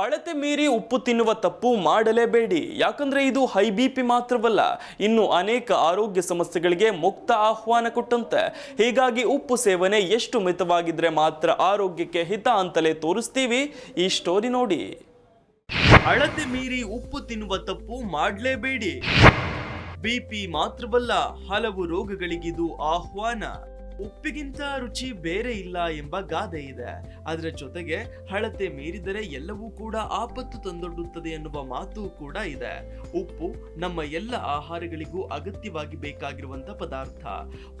ಅಳತೆ ಮೀರಿ ಉಪ್ಪು ತಿನ್ನುವ ತಪ್ಪು ಮಾಡಲೇಬೇಡಿ. ಯಾಕಂದ್ರೆ ಇದು ಹೈ ಬಿ ಪಿ ಮಾತ್ರವಲ್ಲ, ಇನ್ನು ಅನೇಕ ಆರೋಗ್ಯ ಸಮಸ್ಯೆಗಳಿಗೆ ಮುಕ್ತ ಆಹ್ವಾನ ಕೊಟ್ಟಂತೆ. ಹೀಗಾಗಿ ಉಪ್ಪು ಸೇವನೆ ಎಷ್ಟು ಮಿತವಾಗಿದ್ರೆ ಮಾತ್ರ ಆರೋಗ್ಯಕ್ಕೆ ಹಿತ ಅಂತಲೇ ತೋರಿಸ್ತೀವಿ. ಈ ಸ್ಟೋರಿ ನೋಡಿ. ಅಳತೆ ಮೀರಿ ಉಪ್ಪು ತಿನ್ನುವ ತಪ್ಪು ಮಾಡಲೇಬೇಡಿ. ಬಿಪಿ ಮಾತ್ರವಲ್ಲ, ಹಲವು ರೋಗಗಳಿಗಿದು ಆಹ್ವಾನ. ಉಪ್ಪಿಗಿಂತ ರುಚಿ ಬೇರೆ ಇಲ್ಲ ಎಂಬ ಗಾದೆ ಇದೆ. ಅದರ ಜೊತೆಗೆ ಹಳತೆ ಮೀರಿದರೆ ಎಲ್ಲವೂ ಕೂಡ ಆಪತ್ತು ತಂದೊಡ್ಡುತ್ತದೆ ಎನ್ನುವ ಮಾತು ಕೂಡ ಇದೆ. ಉಪ್ಪು ನಮ್ಮ ಎಲ್ಲ ಆಹಾರಗಳಿಗೂ ಅಗತ್ಯವಾಗಿ ಬೇಕಾಗಿರುವಂತಹ ಪದಾರ್ಥ.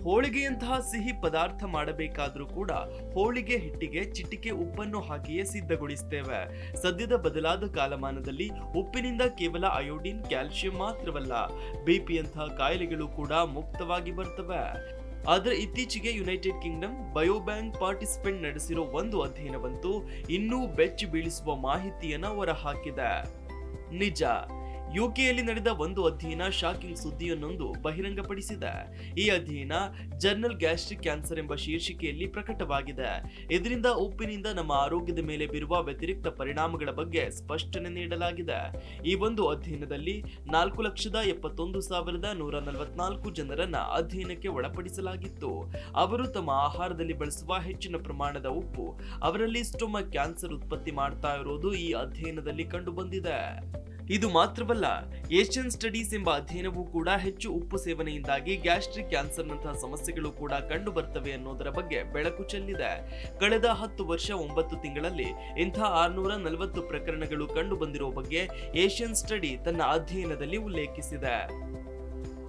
ಹೋಳಿಗೆಯಂತಹ ಸಿಹಿ ಪದಾರ್ಥ ಮಾಡಬೇಕಾದ್ರೂ ಕೂಡ ಹೋಳಿಗೆ ಹಿಟ್ಟಿಗೆ ಚಿಟಿಕೆ ಉಪ್ಪನ್ನು ಹಾಕಿಯೇ ಸಿದ್ಧಗೊಳಿಸ್ತೇವೆ. ಸದ್ಯದ ಬದಲಾದ ಕಾಲಮಾನದಲ್ಲಿ ಉಪ್ಪಿನಿಂದ ಕೇವಲ ಅಯೋಡಿನ್ ಕ್ಯಾಲ್ಸಿಯಂ ಮಾತ್ರವಲ್ಲ ಬಿಪಿಯಂತಹ ಕಾಯಿಲೆಗಳು ಕೂಡ ಮುಕ್ತವಾಗಿ ಬರ್ತವೆ. ಆದ್ರೆ ಇತ್ತೀಚೆಗೆ ಯುನೈಟೆಡ್ ಕಿಂಗ್ಡಮ್ ಬಯೋಬ್ಯಾಂಕ್ ಪಾರ್ಟಿಸಿಪೆಂಟ್ ನಡೆಸಿರೋ ಒಂದು ಅಧ್ಯಯನವಂತೂ ಇನ್ನೂ ಬೆಚ್ಚಿ ಬೀಳಿಸುವ ಮಾಹಿತಿಯನ್ನು ಹೊರಹಾಕಿದೆ. ನಿಜ. ಯುಕೆಯಲ್ಲಿ ನಡೆದ ಒಂದು ಅಧ್ಯಯನ ಶಾಕಿಂಗ್ ಸುದ್ದಿಯನ್ನೊಂದು ಬಹಿರಂಗಪಡಿಸಿದೆ. ಈ ಅಧ್ಯಯನ ಜರ್ನಲ್ ಗ್ಯಾಸ್ಟ್ರಿಕ್ ಕ್ಯಾನ್ಸರ್ ಎಂಬ ಶೀರ್ಷಿಕೆಯಲ್ಲಿ ಪ್ರಕಟವಾಗಿದೆ. ಇದರಿಂದ ಉಪ್ಪಿನಿಂದ ನಮ್ಮ ಆರೋಗ್ಯದ ಮೇಲೆ ಬೀರುವ ವ್ಯತಿರಿಕ್ತ ಪರಿಣಾಮಗಳ ಬಗ್ಗೆ ಸ್ಪಷ್ಟನೆ ನೀಡಲಾಗಿದೆ. ಈ ಒಂದು ಅಧ್ಯಯನದಲ್ಲಿ ನಾಲ್ಕು ಲಕ್ಷದ ಎಪ್ಪತ್ತೊಂದು ಸಾವಿರದ ನೂರ ನಲವತ್ನಾಲ್ಕು ಜನರನ್ನ ಅಧ್ಯಯನಕ್ಕೆ ಒಳಪಡಿಸಲಾಗಿತ್ತು. ಅವರು ತಮ್ಮ ಆಹಾರದಲ್ಲಿ ಬಳಸುವ ಹೆಚ್ಚಿನ ಪ್ರಮಾಣದ ಉಪ್ಪು, ಅವರಲ್ಲಿ ಸ್ಟೊಮಕ್ ಕ್ಯಾನ್ಸರ್ ಉತ್ಪತ್ತಿ ಮಾಡ್ತಾ ಇರೋದು ಈ ಅಧ್ಯಯನದಲ್ಲಿ ಕಂಡುಬಂದಿದೆ. ಇದು ಮಾತ್ರವಲ್ಲ, ಏಷ್ಯನ್ ಸ್ಟಡೀಸ್ ಎಂಬ ಅಧ್ಯಯನವೂ ಕೂಡ ಹೆಚ್ಚು ಉಪ್ಪು ಸೇವನೆಯಿಂದಾಗಿ ಗ್ಯಾಸ್ಟ್ರಿಕ್ ಕ್ಯಾನ್ಸರ್ನಂತಹ ಸಮಸ್ಯೆಗಳು ಕೂಡ ಕಂಡು ಬರ್ತವೆ ಅನ್ನೋದರ ಬಗ್ಗೆ ಬೆಳಕು ಚೆಲ್ಲಿದೆ. ಕಳೆದ ಹತ್ತು ವರ್ಷ ಒಂಬತ್ತು ತಿಂಗಳಲ್ಲಿ ಇಂಥ ಆರ್ನೂರ ನಲವತ್ತು ಪ್ರಕರಣಗಳು ಕಂಡು ಬಂದಿರೋ ಬಗ್ಗೆ ಏಷ್ಯನ್ ಸ್ಟಡಿ ತನ್ನ ಅಧ್ಯಯನದಲ್ಲಿ ಉಲ್ಲೇಖಿಸಿದೆ.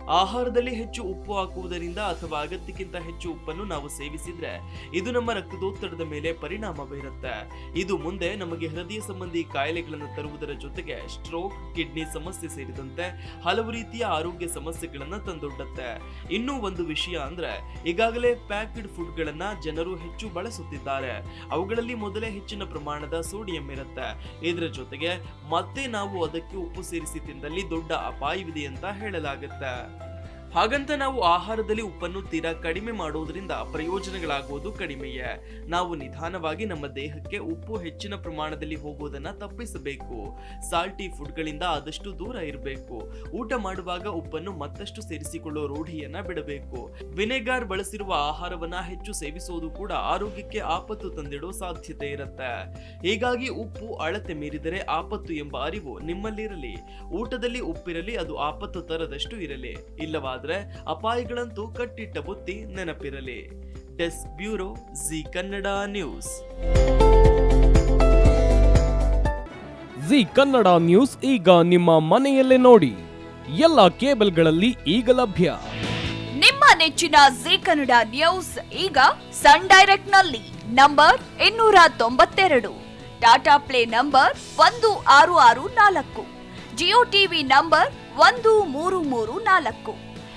ಆಹಾರದಲ್ಲಿ ಹೆಚ್ಚು ಉಪ್ಪು ಹಾಕುವುದರಿಂದ ಅಥವಾ ಅಗತ್ಯಕ್ಕಿಂತ ಹೆಚ್ಚು ಉಪ್ಪನ್ನು ನಾವು ಸೇವಿಸಿದ್ರೆ ಇದು ನಮ್ಮ ರಕ್ತದೊತ್ತಡದ ಮೇಲೆ ಪರಿಣಾಮ ಬೀರುತ್ತೆ. ಇದು ಮುಂದೆ ನಮಗೆ ಹೃದಯ ಸಂಬಂಧಿ ಕಾಯಿಲೆಗಳನ್ನು ತರುವುದರ ಜೊತೆಗೆ ಸ್ಟ್ರೋಕ್, ಕಿಡ್ನಿ ಸಮಸ್ಯೆ ಸೇರಿದಂತೆ ಹಲವು ರೀತಿಯ ಆರೋಗ್ಯ ಸಮಸ್ಯೆಗಳನ್ನ ತಂದೊಡ್ಡತ್ತೆ. ಇನ್ನೂ ಒಂದು ವಿಷಯ ಅಂದ್ರೆ ಈಗಾಗಲೇ ಪ್ಯಾಕ್ಡ್ ಫುಡ್ಗಳನ್ನ ಜನರು ಹೆಚ್ಚು ಬಳಸುತ್ತಿದ್ದಾರೆ. ಅವುಗಳಲ್ಲಿ ಮೊದಲೇ ಹೆಚ್ಚಿನ ಪ್ರಮಾಣದ ಸೋಡಿಯಂ ಇರುತ್ತೆ. ಇದರ ಜೊತೆಗೆ ಮತ್ತೆ ನಾವು ಅದಕ್ಕೆ ಉಪ್ಪು ಸೇರಿಸಿ ತಿಂದಲ್ಲಿ ದೊಡ್ಡ ಅಪಾಯವಿದೆ ಅಂತ ಹೇಳಲಾಗುತ್ತೆ. ಹಾಗಂತ ನಾವು ಆಹಾರದಲ್ಲಿ ಉಪ್ಪನ್ನು ತೀರಾ ಕಡಿಮೆ ಮಾಡುವುದರಿಂದ ಪ್ರಯೋಜನಗಳಾಗುವುದು ಕಡಿಮೆಯೇ. ನಾವು ನಿಧಾನವಾಗಿ ನಮ್ಮ ದೇಹಕ್ಕೆ ಉಪ್ಪು ಹೆಚ್ಚಿನ ಪ್ರಮಾಣದಲ್ಲಿ ಹೋಗೋದನ್ನ ತಪ್ಪಿಸಬೇಕು. ಸಾಲ್ಟಿ ಫುಡ್ಗಳಿಂದ ಆದಷ್ಟು ದೂರ ಇರಬೇಕು. ಊಟ ಮಾಡುವಾಗ ಉಪ್ಪನ್ನು ಮತ್ತಷ್ಟು ಸೇರಿಸಿಕೊಳ್ಳೋ ರೂಢಿಯನ್ನ ಬಿಡಬೇಕು. ವಿನೆಗಾರ್ ಬಳಸಿರುವ ಆಹಾರವನ್ನ ಹೆಚ್ಚು ಸೇವಿಸುವುದು ಕೂಡ ಆರೋಗ್ಯಕ್ಕೆ ಆಪತ್ತು ತಂದಿಡೋ ಸಾಧ್ಯತೆ ಇರುತ್ತೆ. ಹೀಗಾಗಿ ಉಪ್ಪು ಅಳತೆ ಮೀರಿದರೆ ಆಪತ್ತು ಎಂಬ ಅರಿವು ನಿಮ್ಮಲ್ಲಿರಲಿ. ಊಟದಲ್ಲಿ ಉಪ್ಪಿರಲಿ ಅದು ಆಪತ್ತು ತರದಷ್ಟು ಇರಲಿ. ಇಲ್ಲವಾದ್ರೆ ಅಪಾಯಗಳಂತೂ ಕಟ್ಟಿಟ್ಟ ಬುತ್ತಿ ನೆನಪಿರಲಿ. Desk bureau Zee Kannada news. Zee Kannada news ಈಗ ನಿಮ್ಮ ಮನೆಯಲ್ಲೇ ನೋಡಿ. ಎಲ್ಲ ಕೇಬಲ್ಗಳಲ್ಲಿ ಈಗ ಲಭ್ಯ. ನಿಮ್ಮ ನೆಚ್ಚಿನ ಜಿ ಕನ್ನಡ ನ್ಯೂಸ್ ಈಗ ಸನ್ ಡೈರೆಕ್ಟ್ನಲ್ಲಿ ನಂಬರ್ ಇನ್ನೂರ ತೊಂಬತ್ತೆರಡು. ಟಾಟಾ ಪ್ಲೇ ನಂಬರ್ ಒಂದು ಆರು ಆರು ನಾಲ್ಕು. ಜಿಯೋ ಟಿವಿ ನಂಬರ್ ಒಂದು ಮೂರು ಮೂರು ನಾಲ್ಕು.